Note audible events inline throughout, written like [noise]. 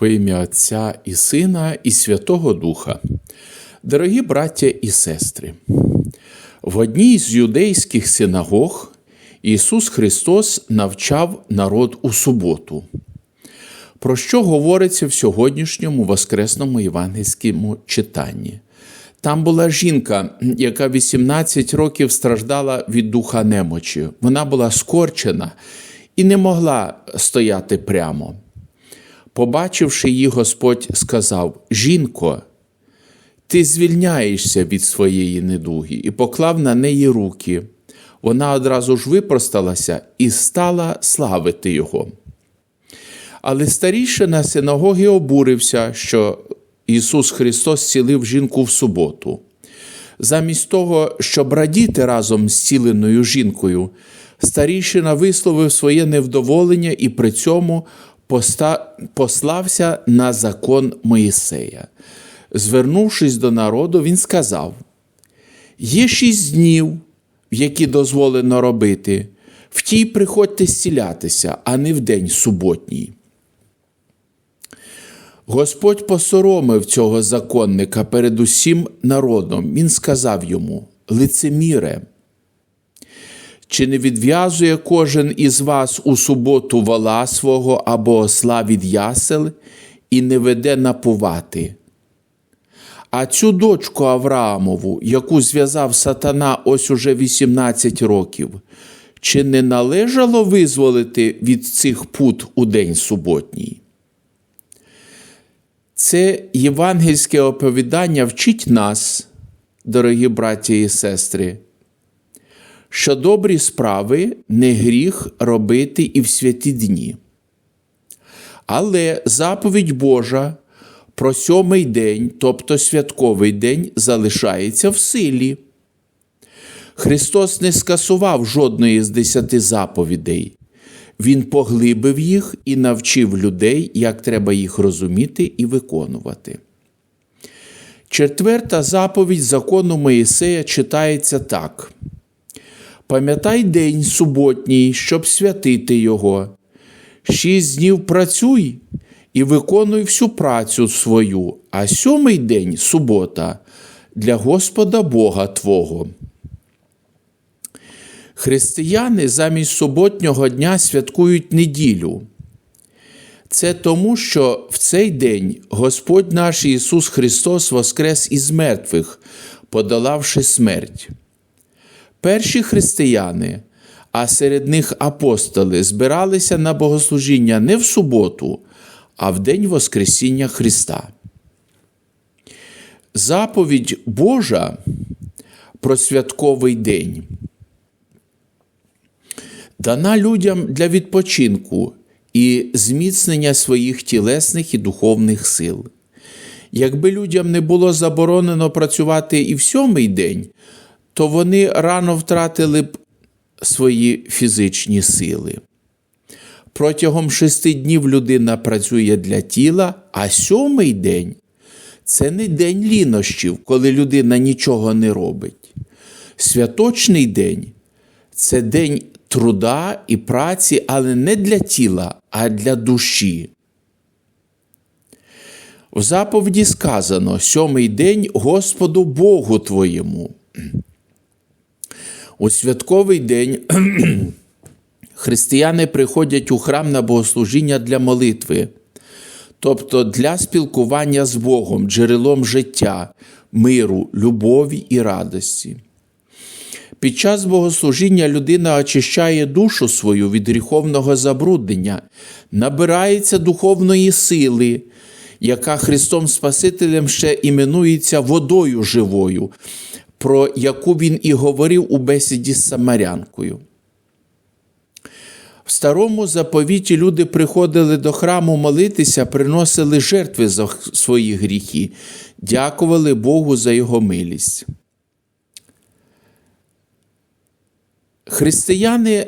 Во ім'я Отця і Сина, і Святого Духа. Дорогі браття і сестри, в одній з юдейських синагог Ісус Христос навчав народ у суботу, про що говориться в сьогоднішньому воскресному євангельському читанні. Там була жінка, яка 18 років страждала від духа немочі. Вона була скорчена і не могла стояти прямо. Побачивши її, Господь сказав: Жінко, ти звільняєшся від своєї недуги, і поклав на неї руки. Вона одразу ж випросталася і стала славити його. Але старішина синагоги обурився, що Ісус Христос зцілив жінку в суботу. Замість того, щоб радіти разом з ціленою жінкою, старішина висловив своє невдоволення і при цьому послався на закон Моїсея. Звернувшись до народу, він сказав: Є шість днів, які дозволено робити, в тій приходьте зцілятися, а не в день суботній. Господь посоромив цього законника перед усім народом. Він сказав йому: лицеміре, чи не відв'язує кожен із вас у суботу вала свого або осла від ясел і не веде напувати? А цю дочку Авраамову, яку зв'язав сатана ось уже 18 років, чи не належало визволити від цих пут у день суботній? Це євангельське оповідання вчить нас, дорогі браті і сестри, що добрі справи не гріх робити і в святі дні. Але заповідь Божа про сьомий день, тобто святковий день, залишається в силі. Христос не скасував жодної з десяти заповідей. Він поглибив їх і навчив людей, як треба їх розуміти і виконувати. Четверта заповідь закону Моїсея читається так: Пам'ятай день суботній, щоб святити його. Шість днів працюй і виконуй всю працю свою, а сьомий день субота для Господа Бога Твого. Християни замість суботнього дня святкують неділю. Це тому, що в цей день Господь наш Ісус Христос воскрес із мертвих, подолавши смерть. Перші християни, а серед них апостоли, збиралися на богослужіння не в суботу, а в день Воскресіння Христа. Заповідь Божа про святковий день дана людям для відпочинку і зміцнення своїх тілесних і духовних сил. Якби людям не було заборонено працювати і в сьомий день, то вони рано втратили б свої фізичні сили. Протягом шести днів людина працює для тіла, а сьомий день це не день лінощів, коли людина нічого не робить. Святочний день це день труда і праці, але не для тіла, а для душі. В заповіді сказано сьомий день Господу Богу твоєму. У святковий день [clears throat] християни приходять у храм на богослужіння для молитви, тобто для спілкування з Богом, джерелом життя, миру, любові і радості. Під час богослужіння людина очищає душу свою від гріховного забруднення, набирається духовної сили, яка Христом Спасителем ще іменується водою живою, про яку він і говорив у бесіді з Самарянкою. В старому заповіті люди приходили до храму молитися, приносили жертви за свої гріхи, дякували Богу за його милість. Християни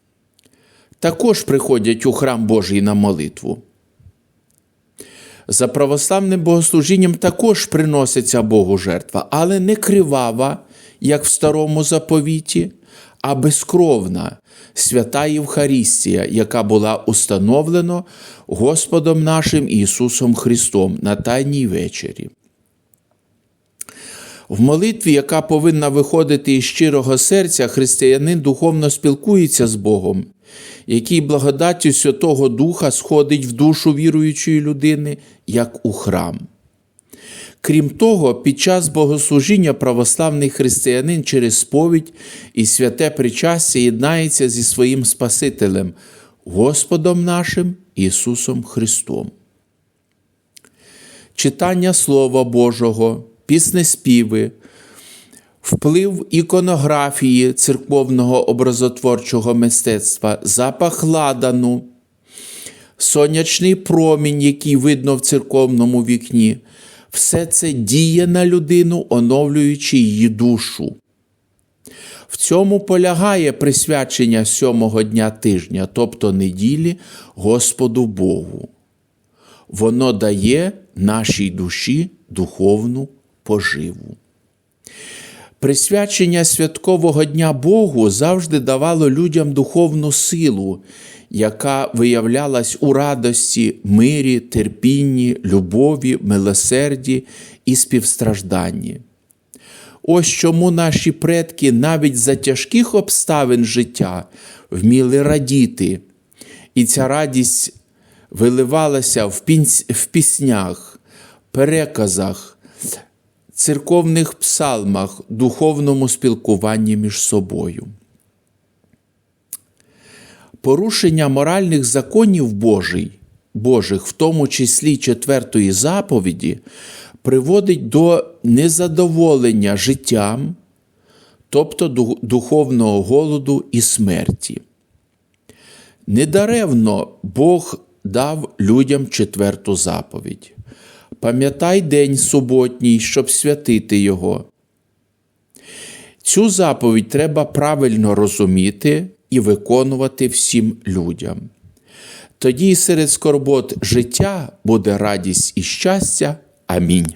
[clears throat] також приходять у храм Божий на молитву. За православним богослужінням також приноситься Богу жертва, але не кривава, як в старому заповіті, а безкровна свята Євхарістія, яка була установлена Господом нашим Ісусом Христом на Тайній вечері. В молитві, яка повинна виходити із щирого серця, християнин духовно спілкується з Богом, який благодаттю Святого Духа сходить в душу віруючої людини, як у храм. Крім того, під час богослужіння православний християнин через сповідь і святе причастя єднається зі своїм Спасителем, Господом нашим Ісусом Христом. Читання Слова Божого, піснеспіви, вплив іконографії церковного образотворчого мистецтва, запах ладану, сонячний промінь, який видно в церковному вікні, все це діє на людину, оновлюючи її душу. В цьому полягає присвячення сьомого дня тижня, тобто неділі Господу Богу. Воно дає нашій душі духовну поживу. Присвячення святкового дня Богу завжди давало людям духовну силу, яка виявлялась у радості, мирі, терпінні, любові, милосерді і співстражданні. Ось чому наші предки навіть за тяжких обставин життя вміли радіти, і ця радість виливалася в, піснях, переказах, церковних псалмах, духовному спілкуванні між собою. Порушення моральних законів Божий, Божих, в тому числі четвертої заповіді, приводить до незадоволення життям, тобто духовного голоду і смерті. Недаремно Бог дав людям четверту заповідь. Пам'ятай день суботній, щоб святити Його. Цю заповідь треба правильно розуміти і виконувати всім людям. Тоді серед скорбот життя буде радість і щастя. Амінь.